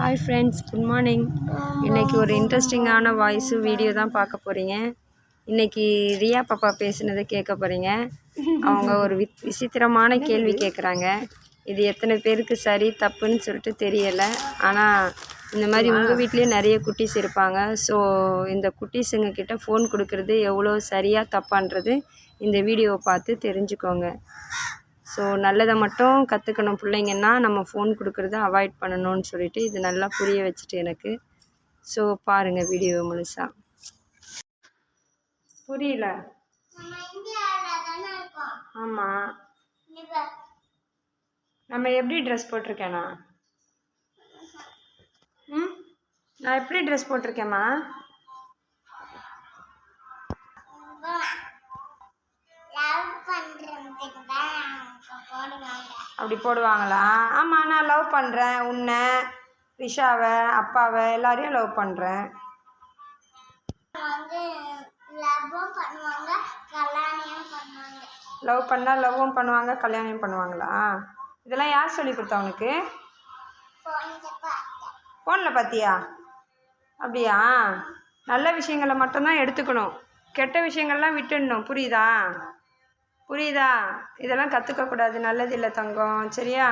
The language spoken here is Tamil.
ஹாய் ஃப்ரெண்ட்ஸ் குட் மார்னிங் இன்றைக்கி ஒரு இன்ட்ரெஸ்டிங்கான வாய்ஸு வீடியோ தான் பார்க்க போகிறீங்க இன்றைக்கி ரியா பாப்பா பேசுனதை கேட்க போகிறீங்க அவங்க ஒரு வி விசித்திரமான கேள்வி கேட்குறாங்க இது எத்தனை பேருக்கு சரி தப்புன்னு சொல்லிட்டு தெரியலை. ஆனால் இந்த மாதிரி உங்கள் வீட்லேயும் நிறைய குட்டீஸ் இருப்பாங்க. ஸோ இந்த குட்டீஸுங்க கிட்ட ஃபோன் கொடுக்கறது எவ்வளோ சரியாக தப்பான்றது இந்த வீடியோவை பார்த்து தெரிஞ்சுக்கோங்க. ஸோ நல்லதை மட்டும் கற்றுக்கணும் பிள்ளைங்கன்னா நம்ம ஃபோன் கொடுக்குறத அவாய்ட் பண்ணணும்னு சொல்லிட்டு இது நல்லா புரிய வச்சுட்டு எனக்கு. ஸோ பாருங்கள் வீடியோ முழுசா. புரியல? ஆமாம் நம்ம எப்படி ட்ரெஸ் போட்டிருக்கேனா? ம்? நான் எப்படி ட்ரெஸ் போட்டிருக்கேம்மா? லவ் அப்படி போடுவாங்களா? ஆமாம் நான் லவ் பண்ணுறேன் உன்னை ரிஷாவை அப்பாவை எல்லாரையும் லவ் பண்ணுறேன் லவ் பண்ணால் லவ்வும் பண்ணுவாங்க கல்யாணம் பண்ணுவாங்களா? இதெல்லாம் யார் சொல்லி கொடுத்தா உனக்கு? ஃபோனில் பார்த்தியா? அப்படியா? நல்ல விஷயங்களை மட்டும்தான் எடுத்துக்கணும். கெட்ட விஷயங்கள்லாம் விட்டுடணும். புரியுதா? புரியுதா? இதெல்லாம் கற்றுக்கக்கூடாது நல்லது இல்லை தங்கம். சரியா?